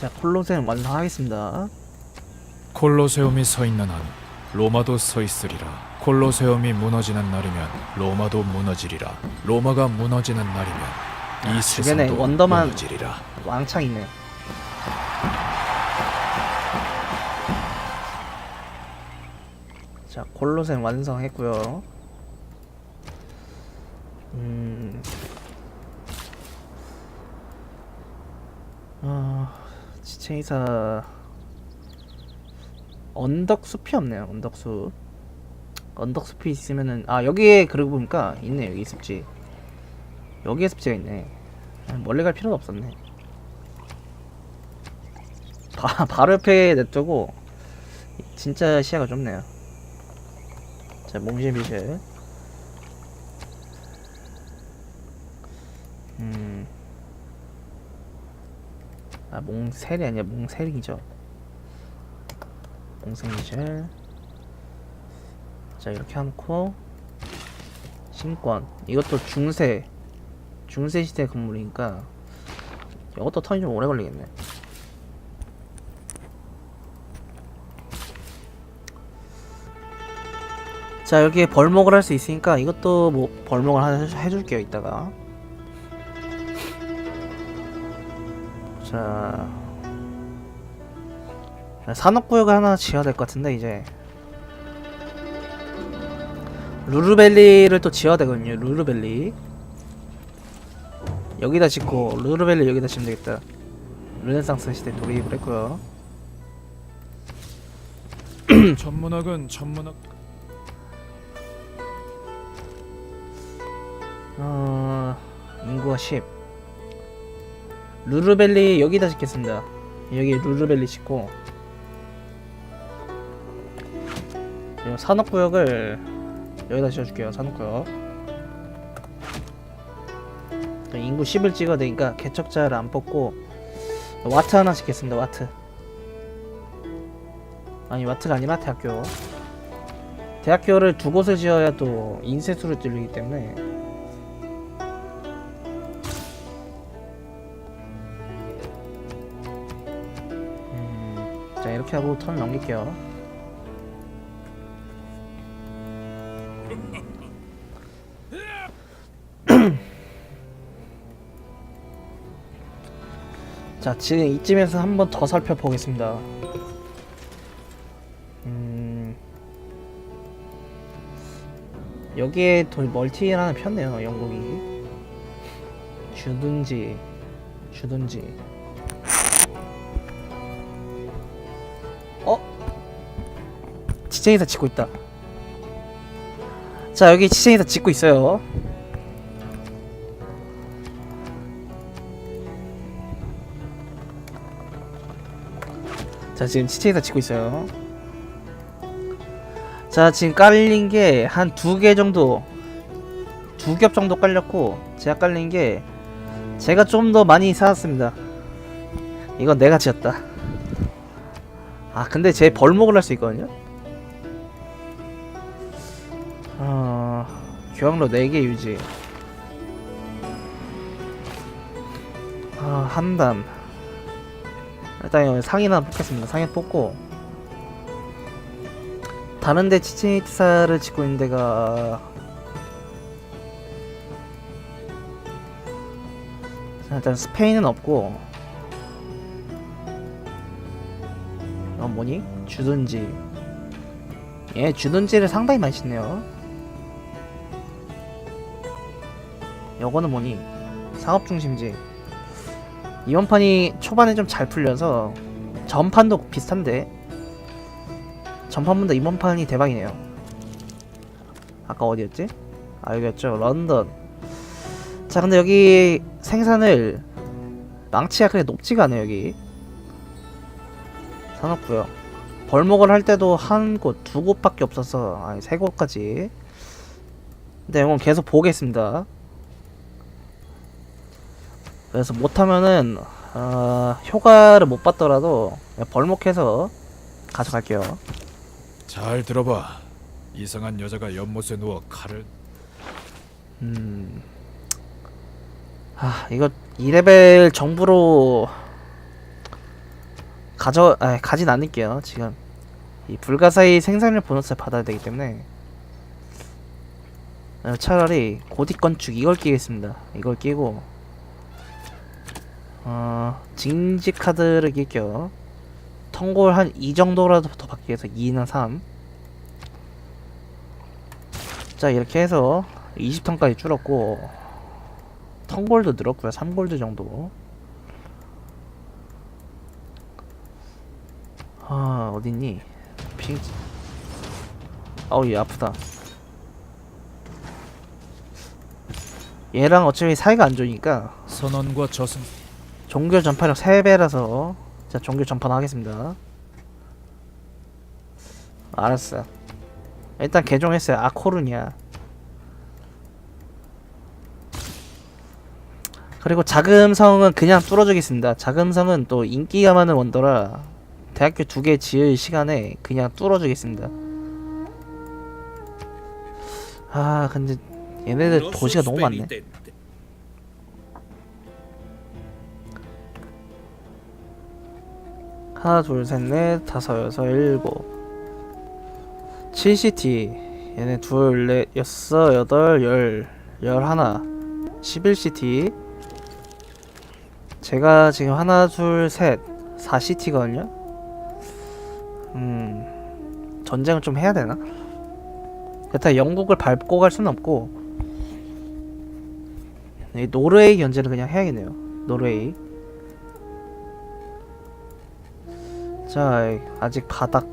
자 콜로세움 완성하겠습니다 콜로세움이 서 있는 한 로마도 서 있으리라. 콜로세움이 무너지는 날이면 로마도 무너지리라. 로마가 무너지는 날이면 이 주변에 세상도 원더만- 무너지리라. 왕창 있네 자 콜로세움 완성했고요 음... 어... 지 체이사. 언덕숲이 없네요 언덕숲. 언덕숲이 있으면은 아 여기에 그러고 보니까 있네 여기 습지. 여기에 습지가 있네. 아, 멀리 갈 필요는 없었네. 바, 바로 옆에 냅두고 진짜 시야가 좁네요. 자 몽실비실 아 몽셀이 아니라 몽셀이죠. 몽생비실 자 이렇게 해놓고 신권. 이것도 중세 중세 시대 건물이니까 이것도 턴이 좀 오래 걸리겠네. 자 여기에 벌목을 할 수 있으니까 이것도 뭐 벌목을 하나 해- 해줄게요 이따가 자 자, 산업구역을 하나 지어야 될 것 같은데 이제. 루르벨리를 또 지어야 되거든요 루르벨리. 여기다 짓고 루르벨리 여기다 짓면 되겠다. 르네상스 시대 도입을 했고요. 천문학은 천문학. 어... 인구가 10 루르벨리 여기다 짓겠습니다. 여기 루르벨리 짓고. 산업구역을 여기다 지어줄게요 산업구역. 인구 10을 찍어야 되니까 개척자를 안 뽑고 와트 하나 짓겠습니다 와트. 아니 와트가 아니라 대학교. 대학교를 두 곳을 지어야 또 인쇄수를 뚫리기 때문에 이렇게 하고 턴 넘길게요. 자 지금 이쯤에서 한 번 더 살펴보겠습니다. 음, 여기에 더 멀티를 하나 폈네요 영국이. 주든지 주든지 지쟁이사 짓고 있다. 자 여기 지쟁이사 짓고 있어요. 자 지금 지쟁이사 짓고 있어요. 자 지금 깔린 게 한 두 개 정도 두 겹 정도 깔렸고 제가 깔린 게 제가 좀 더 많이 쌓았습니다. 이건 내가 지었다. 아 근데 제 벌목을 할 수 있거든요 교황로 4개 유지. 아 한단. 일단 여기 상이나 뽑겠습니다. 상이 뽑고. 다른데 치치니트사를 짓고 있는 데가 자, 일단 스페인은 없고. 이건 뭐니? 주든지. 예 주든지를 상당히 많이 짓네요 요거는 뭐니? 상업 중심지 이번 판이 초반에 좀 잘 풀려서 전판도 비슷한데 전판보다 이번 판이 대박이네요 아까 어디였지? 아 여기였죠 런던 자 근데 여기 생산을 망치가 그렇게 높지가 않아요 여기 사놓고요. 벌목을 할 때도 한 곳, 두 곳밖에 없어서 아니 세 곳까지. 근데 이건 계속 보겠습니다. 그래서 못하면은 어, 효과를 못 받더라도 벌목해서 가져갈게요. 잘 들어봐. 이상한 여자가 연못에 누워 칼을 음. 아 이거 2레벨 정부로 가져 아 가진 않을게요 지금 이 불가사의 생산력 보너스를 받아야 되기 때문에 어, 차라리 고딕 건축 이걸 끼겠습니다 이걸 끼고 어 징지 카드를 낄게요. 턴골 한이 정도라도 더 받기 위해서 2나 3 자 이렇게 해서 20턴까지 줄었고 턴골도 늘었고요. 3골드 정도. 아 어딨니? 핑. 어우 얘 아프다. 얘랑 어차피 사이가 안 좋으니까. 선언과 저승 종교 전파력 3배라서 자 종교 전파는 하겠습니다. 알았어 일단 개종했어요. 아코르니아. 그리고 자금성은 그냥 뚫어주겠습니다. 자금성은 또 인기가 많은 원더라 대학교 두 개 지을 시간에 그냥 뚫어주겠습니다. 아 근데 얘네들 도시가 너무 많네 하나 둘 셋 넷 다섯 여섯 일곱. 7CT 얘네 둘 넷 여섯 여덟 열 열하나. 11CT 제가 지금 하나 둘셋 4CT거든요? 음 전쟁을 좀 해야 되나? 여타 영국을 밟고 갈 수는 없고 이 노르웨이 견제를 그냥 해야겠네요. 노르웨이 자 아직 바닥.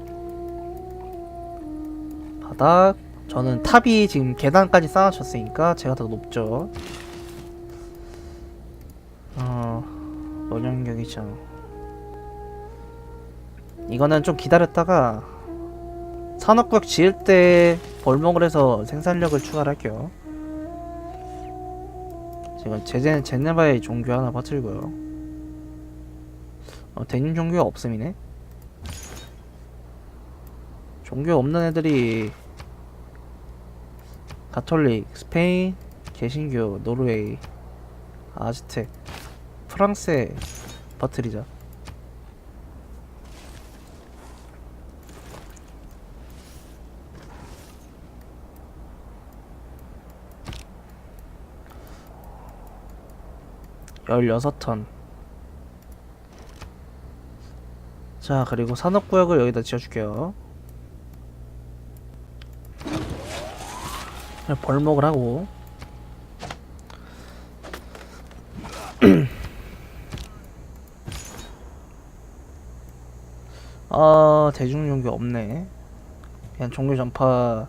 바닥. 저는 탑이 지금 계단까지 쌓아졌으니까 제가 더 높죠. 어 원형격이죠. 이거는 좀 기다렸다가 산업구역 지을 때 벌목을 해서 생산력을 추가를 할게요. 지금 제제 제네바의 종교 하나 퍼뜨리고요. 어 대님 종교가 없음이네 종교 없는 애들이 가톨릭, 스페인, 개신교, 노르웨이, 아즈텍, 프랑스에 퍼뜨리자. 열여섯 턴. 자, 그리고 산업구역을 여기다 지어줄게요. 그냥 벌목을 하고. 아 대중종교 없네. 그냥 종교 전파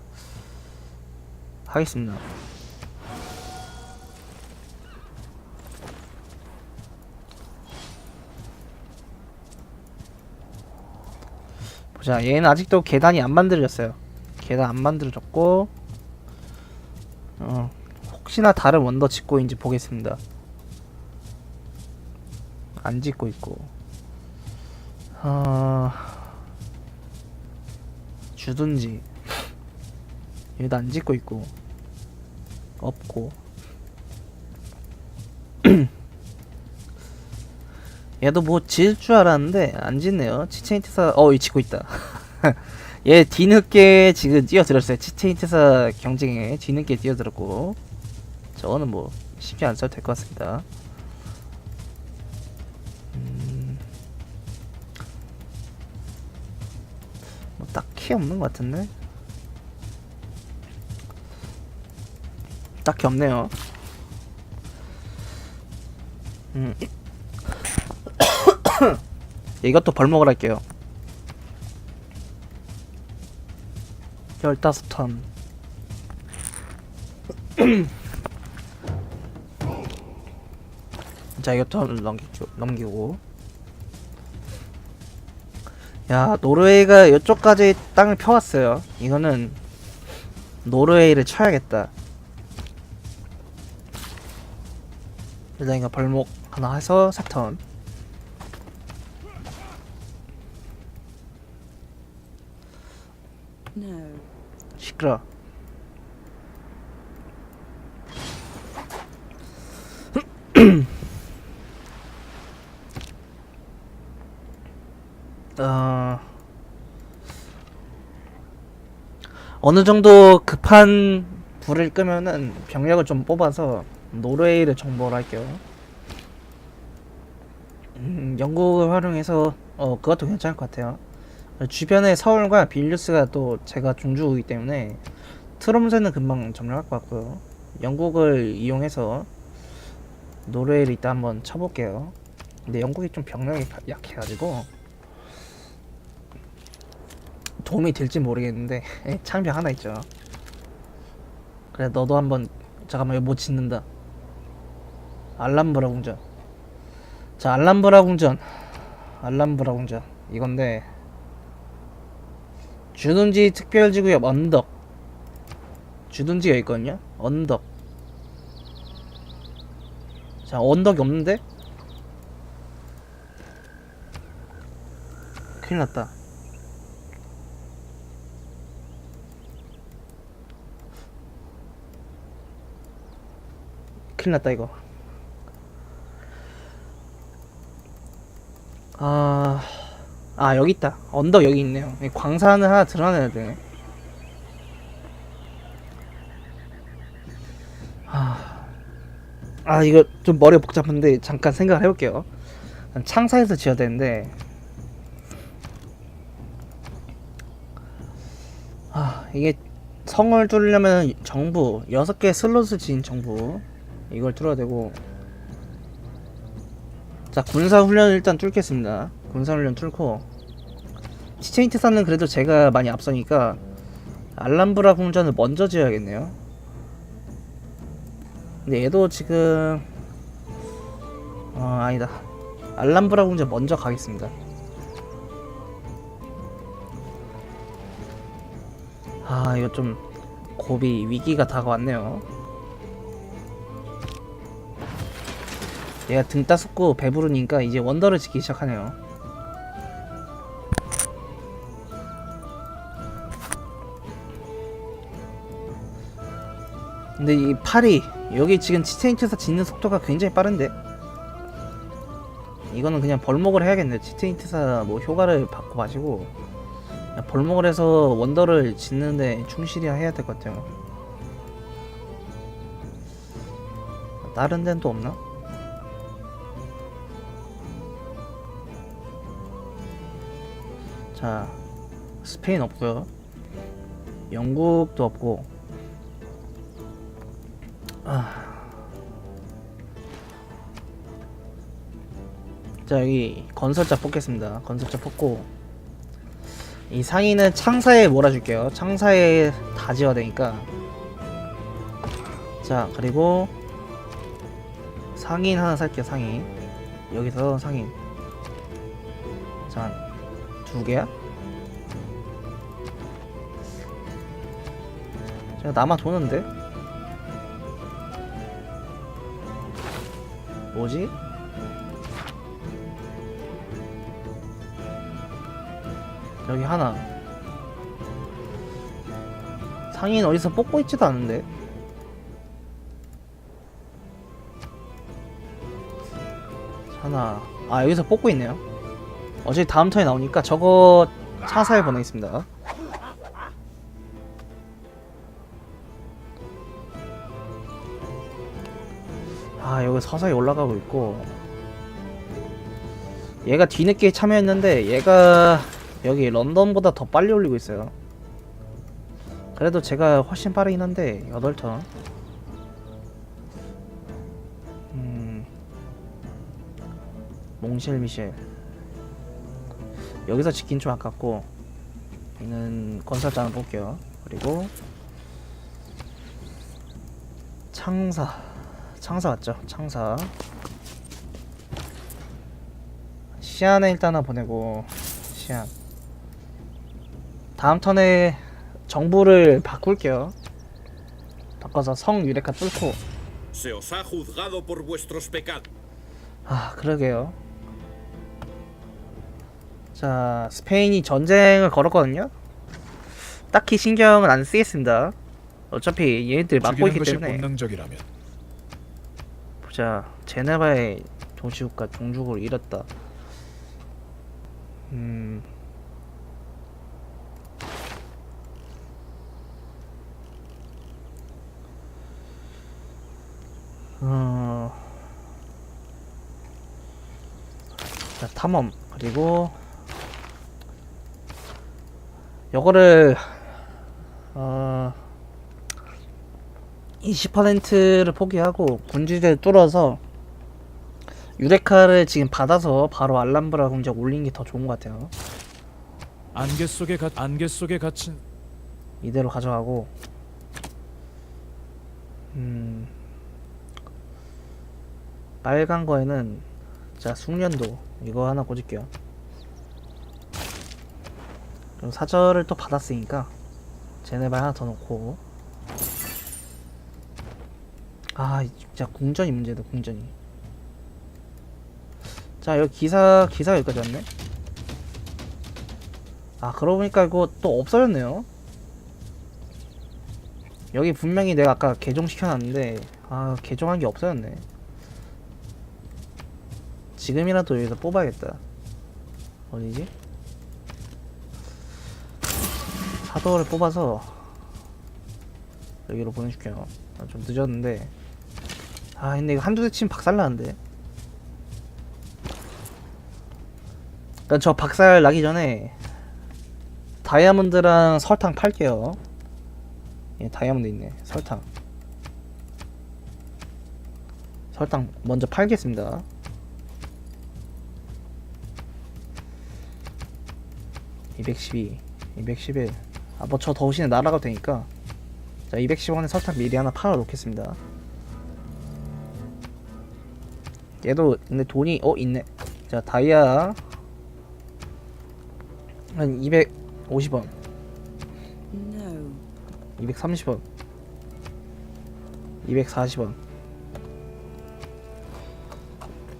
하겠습니다. 보자. 얘는 아직도 계단이 안 만들어졌어요. 계단 안 만들어졌고 어, 혹시나 다른 원더 짓고 있는지 보겠습니다. 안 짓고 있고. 어... 주든지. 얘도 안 짓고 있고. 없고. 얘도 뭐 지을 줄 알았는데 안 짓네요. 치체인트사 어, 이 짓고 있다. 얘 뒤늦게 지금 뛰어들었어요. 치체인트사 경쟁에 뒤늦게 뛰어들었고 저거는 뭐 쉽지 안 써도 될 것 같습니다. 음... 뭐 딱히 없는 것 같은데? 딱히 없네요. 음. 이것도 벌목을 할게요. 열다섯 턴. 자, 이거 턴을 넘기고, 넘기고. 야, 노르웨이가 이쪽까지 땅을 펴왔어요. 이거는 노르웨이를 쳐야겠다. 일단 이거 벌목 하나 해서 4턴. 시끄러. 어... 어느 정도 급한 불을 끄면은 병력을 좀 뽑아서 노르웨이를 정보를 할게요. 음, 영국을 활용해서 어 그것도 괜찮을 것 같아요. 주변에 서울과 빌뉴스가 또 제가 중주이기 때문에 트롬새는 금방 점령할 것 같고요. 영국을 이용해서 노르웨이를 이따 한번 쳐볼게요. 근데 영국이 좀 병력이 가- 약해가지고 도움이 될지 모르겠는데 창병 하나 있죠. 그래 너도 한번 잠깐만 이거 못 짓는다. 알람브라 궁전. 자 알람브라 궁전. 알람브라 궁전 이건데 주둔지 특별지구역 언덕. 주둔지가 있거든요. 언덕. 자 언덕이 없는데? 큰일 났다. 큰일 났다 이거. 아, 아 여기 있다. 언덕 여기 있네요. 이 광산을 하나 드러내야 되네. 아, 아 이거 좀 머리가 복잡한데 잠깐 생각을 해볼게요. 창사에서 지어야 되는데. 아 이게 성을 뚫으려면 정부 6개 슬롯을 지인 정부 이걸 뚫어야 되고 자 군사훈련 일단 뚫겠습니다 군사훈련 뚫고 치체인트사는 그래도 제가 많이 앞서니까 알람브라 궁전을 먼저 지어야겠네요. 근데 얘도 지금 어 아니다. 알람브라 궁전 먼저 가겠습니다. 아 이거 좀 고비 위기가 다가왔네요. 얘가 등 따숩고 배부르니까 이제 원더를 짓기 시작하네요 근데 이 팔이 여기 지금 치체인트에서 짓는 속도가 굉장히 빠른데? 이거는 그냥 벌목을 해야겠네. 치체인트사 뭐 효과를 받고 마시고. 벌목을 해서 원더를 짓는데 충실히 해야 될 것 같아요. 다른 데는 또 없나? 자 스페인 없고요. 영국도 없고 아. 자 여기 건설자 뽑겠습니다 건설자 뽑고 이 상인은 창사에 몰아줄게요 창사에 다 지어야 되니까 자 그리고 상인 하나 살게요 상인 여기서 상인 자 두 개야? 제가 남아 도는데? 뭐지? 여기 하나 상인 어디서 뽑고 있지도 않은데 하나 아 여기서 뽑고 있네요 어차피 다음 턴에 나오니까 저거 차사에 보내겠습니다. 아 여기 서서히 올라가고 있고 얘가 뒤늦게 참여했는데 얘가 여기 런던보다 더 빨리 올리고 있어요. 그래도 제가 훨씬 빠르긴 한데 8턴. 음 몽쉘 미셸. 여기서 지킨 좀 아깝고 얘는 건설장을 볼게요. 그리고 창사 창사 맞죠? 창사. 시안에 일단 하나 보내고 시안. 다음 턴에 정부를 바꿀게요. 바꿔서 성 유레카 뚫고. 아 그러게요. 자 스페인이 전쟁을 걸었거든요. 딱히 신경은 안 쓰겠습니다. 어차피 얘네들 막고 있기 때문에. 본능적이라면 진짜 제네바의 도시국가 종주국을 잃었다. 음. 어. 자, 탐험. 그리고 요거를 어 20%를 포기하고 군주제를 뚫어서 유레카를 지금 받아서 바로 알람브라 공작 올린 게 더 좋은 것 같아요. 안개 속에 갇 안개 속에 갇힌 이대로 가져가고 음 빨간 거에는 자 숙련도 이거 하나 꽂을게요 그럼 사절을 또 받았으니까 제네발 하나 더 넣고 아 진짜 궁전이 문제다 궁전이. 자 여기 기사 기사가 여기까지 왔네. 아 그러고 보니까 이거 또 없어졌네요. 여기 분명히 내가 아까 개종시켜놨는데 아 개종한 게 없어졌네. 지금이라도 여기서 뽑아야겠다. 어디지? 사도를 뽑아서 여기로 보내줄게요. 아, 좀 늦었는데 아 근데 이거 한두 대 치면 박살나는데 일단 저 박살 나기 전에 다이아몬드랑 설탕 팔게요 예, 다이아몬드 있네. 설탕. 설탕 먼저 팔겠습니다. (212) (211) 아뭐 저 더우시네 날아가도 되니까 자 210원에 설탕 미리 하나 팔아 놓겠습니다 얘도 근데 돈이 어 있네. 자 다이아. 한 250원. No. 230원. 240원.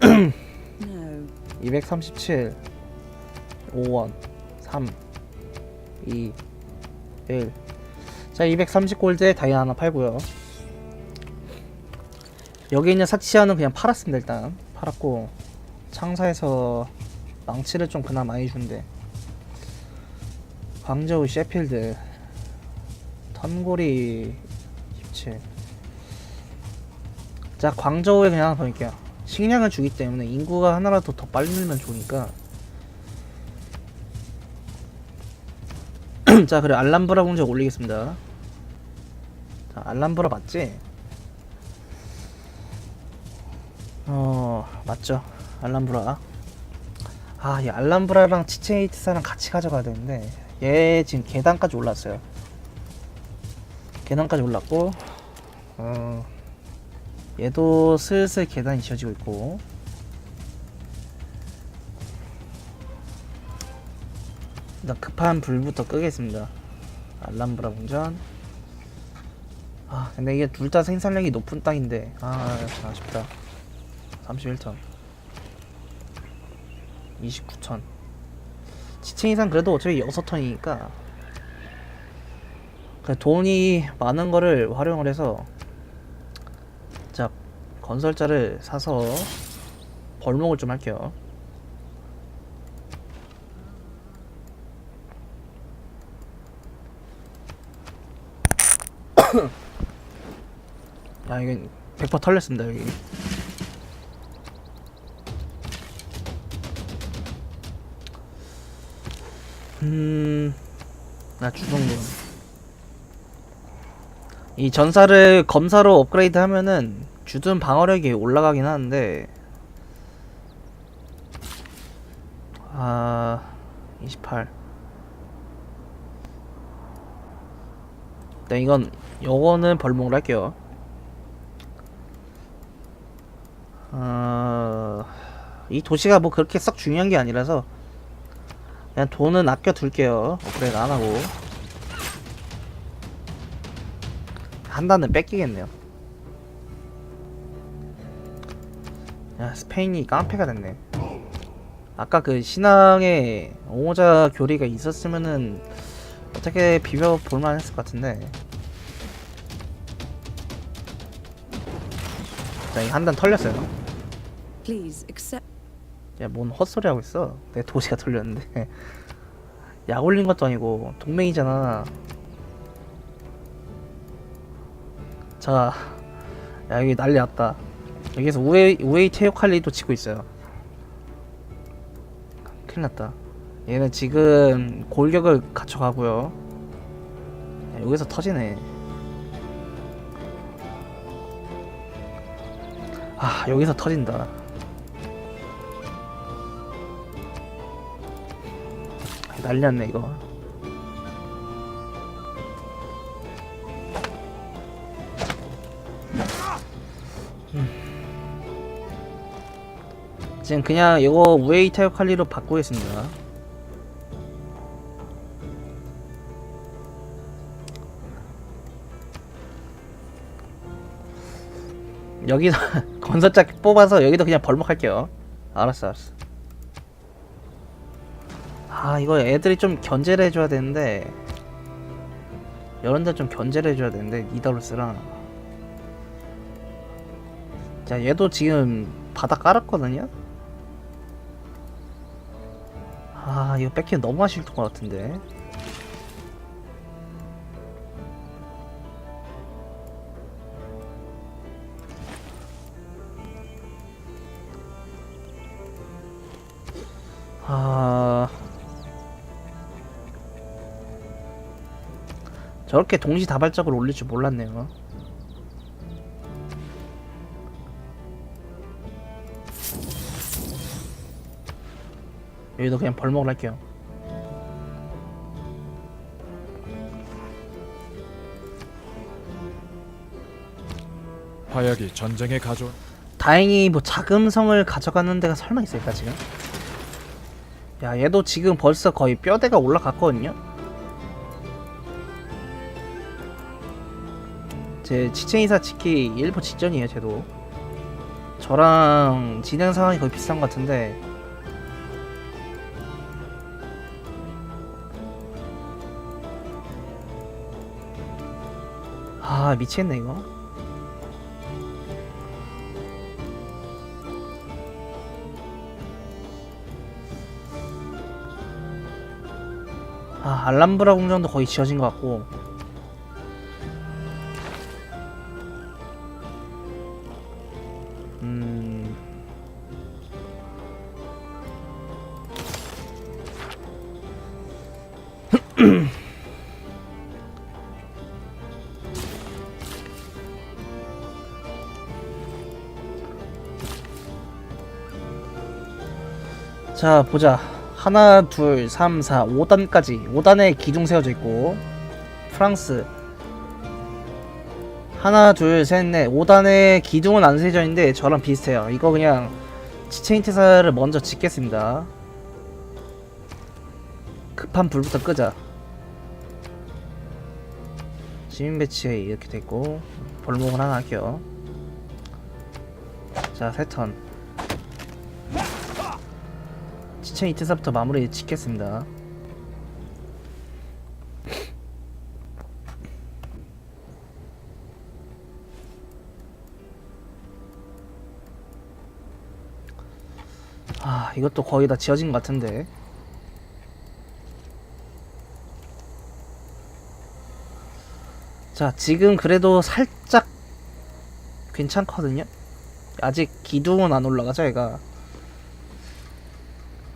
No. 237 5원. 3 2 1 자, 230골드에 다이아 하나 팔고요. 여기 있는 사치아는 그냥 팔았습니다, 일단. 팔았고 창사에서 망치를 좀 그나마 많이 준대. 광저우 셰필드 턴고리 17 자, 광저우에 그냥 하나 더 넣을게요. 식량을 주기 때문에 인구가 하나라도 더 빨리 늘면 좋으니까 자 그래 알람브라 공작 올리겠습니다 자 알람브라 맞지? 어 맞죠 알람브라 아 이 알람브라랑 치체이트사랑 같이 가져가야 되는데 얘 지금 계단까지 올랐어요 계단까지 올랐고 어 얘도 슬슬 계단이 지어지고 있고 일단 급한 불부터 끄겠습니다. 알람브라 공전. 아 근데 이게 둘 다 생산력이 높은 땅인데 아 아쉽다. 31턴. 29턴. 지층 이상 그래도 어차피 6턴이니까 그 돈이 많은 거를 활용을 해서 자 건설자를 사서 벌목을 좀 할게요. 아 이건 100% 털렸습니다 여기 음 나 주성분 이 전사를 검사로 업그레이드 하면은 주둔 방어력이 올라가긴 하는데 아... 28 네, 이건 요거는 벌목을 할게요. 어... 이 도시가 뭐 그렇게 썩 중요한 게 아니라서 그냥 돈은 아껴 둘게요. 업그레이드 안 하고 한다는 뺏기겠네요. 야 스페인이 깡패가 됐네. 아까 그 신앙에 옹호자 교리가 있었으면은 어떻게 비벼 볼만 했을 것 같은데 자, 이 한 단 털렸어요. Please accept. 야, 뭔 헛소리 하고 있어? 내 도시가 털렸는데. 약 올린 것도 아니고 동맹이잖아. 자, 야 여기 난리 났다. 여기서 우웨이 우웨이 테오칼리도 치고 있어요. 큰일 났다. 얘는 지금 골격을 갖춰가고요. 야, 여기서 터지네. 아 여기서 터진다. 난리 났네 이거. 지금 그냥 이거 우웨이 테오칼리로 바꾸겠습니다. 여기서 건설짝 뽑아서 여기도 그냥 벌목할게요. 알았어, 알았어. 아 이거 애들이 좀 견제를 해줘야 되는데 이런 데 좀 견제를 해줘야 되는데 니다루스랑. 자 얘도 지금 바닥 깔았거든요? 아 이거 뺏기면 너무 아쉬울 것 같은데. 아 저렇게 동시다발적으로 올릴 줄 몰랐네요 여기도 그냥 벌목을 할게요 화약이 전쟁에 가져온 다행히 뭐 자금성을 가져가는 데가 설마 있을까 지금? 야 얘도 지금 벌써 거의 뼈대가 올라갔거든요? 제 치체이사 치키 일부 직전이에요 쟤도. 저랑 진행 상황이 거의 비슷한 것 같은데. 아 미치겠네 이거. 아 알람브라 공장도 거의 지어진 것 같고 자 보자. 하나 둘 삼 사 5단까지. 5단에 기둥 세워져 있고. 프랑스. 하나 둘셋넷. 5단에 기둥은 안 세워져 있는데 저랑 비슷해요. 이거 그냥 치체인 태사를 먼저 짓겠습니다. 급한 불부터 끄자. 시민 배치에 이렇게 됐고 벌목은 하나 할게요. 자 세턴 치첸 이트사부터 마무리 짓겠습니다. 아, 이것도 거의 다 지어진 것 같은데. 자, 지금 그래도 살짝 괜찮거든요? 아직 기둥은 안 올라가죠, 얘가.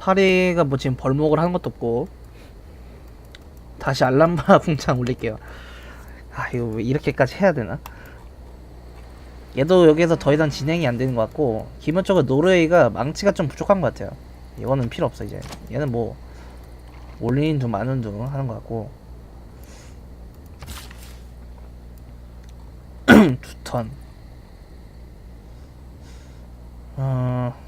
파리가 뭐 지금 벌목을 하는 것도 없고. 다시 알람바 궁창 올릴게요. 아 이거 왜 이렇게까지 해야 되나? 얘도 여기에서 더 이상 진행이 안 되는 것 같고 기본적으로 노르웨이가 망치가 좀 부족한 것 같아요. 이거는 필요 없어 이제. 얘는 뭐 올리는 둥 마는 둥 하는 것 같고. 두턴. 어...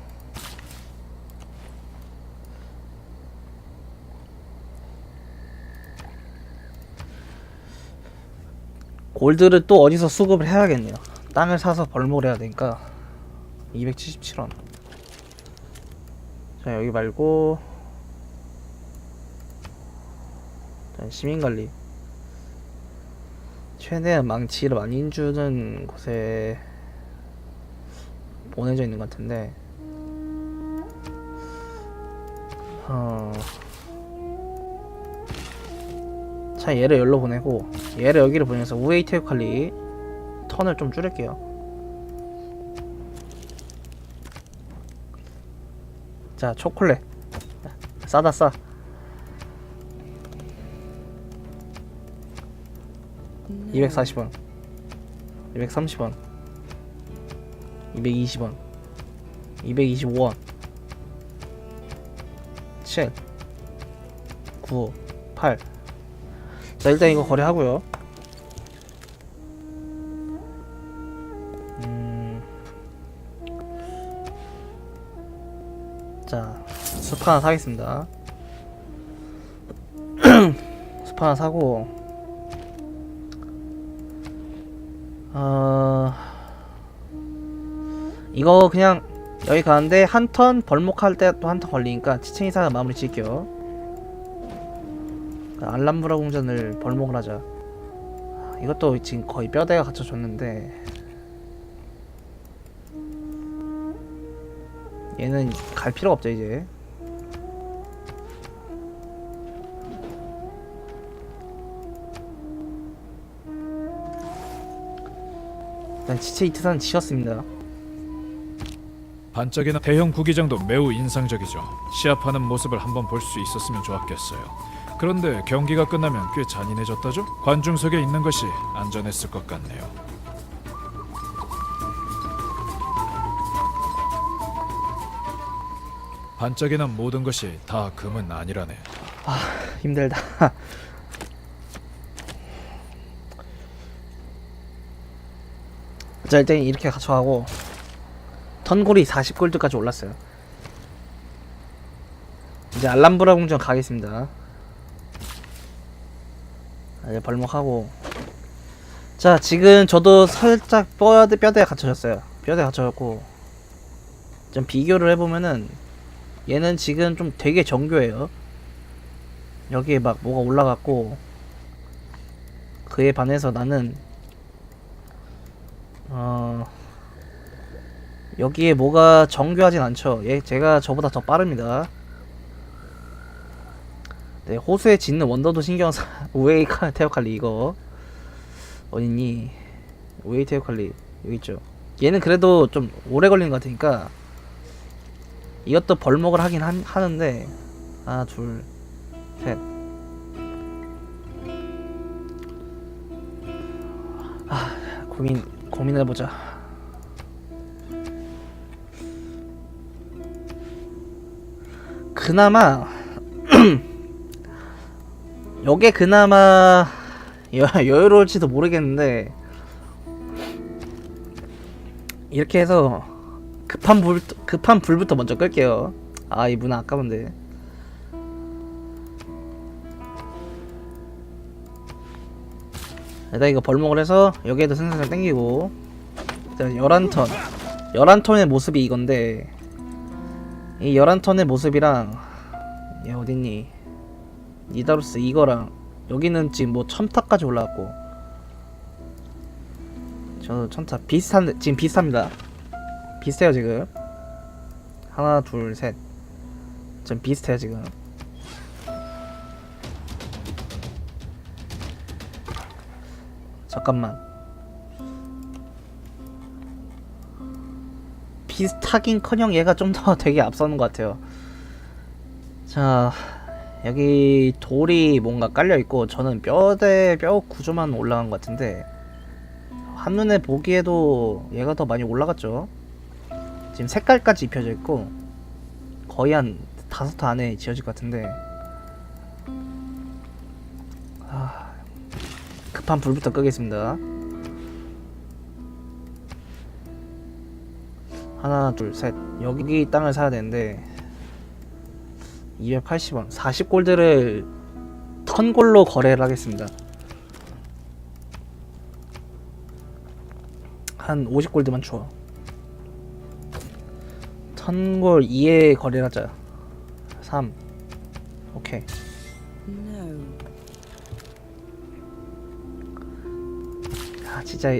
골드를 또 어디서 수급을 해야겠네요. 땅을 사서 벌목을 해야 되니까 277원. 자 여기 말고 시민관리 최대한 망치를 많이 주는 곳에 보내져 있는 것 같은데 어... 자 얘를 열로 보내고 얘를 여기를 보내서 우에이 테이칼리 턴을 좀 줄일게요. 자 초콜릿. 싸다 싸. No. 240원. 230원. 220원. 225원. 7 9 8 자, 일단 이거 거래하고요. 음. 자, 숲 하나 사겠습니다. 숲 하나 사고 어... 이거 그냥 여기 가는데 한 턴 벌목할 때 또 한 턴 걸리니까 치층 이상은 마무리 짓게요. 그 알람브라 공전을 벌목을 하자. 아, 이것도 지금 거의 뼈대가 갖춰졌는데 얘는 갈 필요가 없죠 이제. 일단 지체 이트산 지었습니다. 반짝이는 대형 구기장도 매우 인상적이죠. 시합하는 모습을 한번 볼 수 있었으면 좋았겠어요. 그런데 경기가 끝나면 꽤 잔인해졌다죠? 관중석에 있는 것이 안전했을 것 같네요. 반짝이는 모든 것이 다 금은 아니라네. 힘들다. 자 일단 이렇게 갖춰가고 턴골이 40골드까지 올랐어요. 이제 알람브라 궁전 가겠습니다. 아, 이제 벌목하고 자 지금 저도 살짝 뼈대 뼈대가 갖춰졌어요. 뼈대 갖춰졌고 좀 비교를 해보면은 얘는 지금 좀 되게 정교해요. 여기에 막 뭐가 올라갔고 그에 반해서 나는 어 여기에 뭐가 정교하진 않죠. 얘 제가 저보다 더 빠릅니다. 네 호수에 짓는 원더도 신경 사 우에이 카 테오칼리 이거 어딨니? 우에이 테오칼리 여기 있죠. 얘는 그래도 좀 오래 걸리는 것 같으니까 이것도 벌목을 하긴 한, 하는데 하나 둘 셋. 아, 고민 고민해보자. 그나마 요게 그나마 여, 여유로울지도 모르겠는데 이렇게 해서 급한 불 급한 불부터 먼저 끌게요. 아 이 문화 아까운데. 일단 이거 벌목을 해서 여기에도 생산을 땡기고 일단 11턴 11턴의 모습이 이건데 이 11턴의 모습이랑 얘 어딨니 니다루스 이거랑 여기는 지금 뭐 첨타까지 올라왔고 저 첨타 비슷한 지금 비슷합니다. 비슷해요 지금. 하나 둘셋. 좀 비슷해요 지금. 잠깐만. 비슷하긴커녕 얘가 좀 더 되게 앞서는 것 같아요. 자 여기 돌이 뭔가 깔려 있고 저는 뼈대 뼈 구조만 올라간 것 같은데 한눈에 보기에도 얘가 더 많이 올라갔죠 지금 색깔까지 입혀져 있고 거의 한 다섯 터 안에 지어질 것 같은데 아, 급한 불부터 끄겠습니다. 하나, 둘, 셋. 여기 땅을 사야 되는데 280원, 40골드를 턴골로 거래를 하겠습니다. 한 50골드만 줘. 턴골 2에 거래를 하자. 3. 오케이. 아 진짜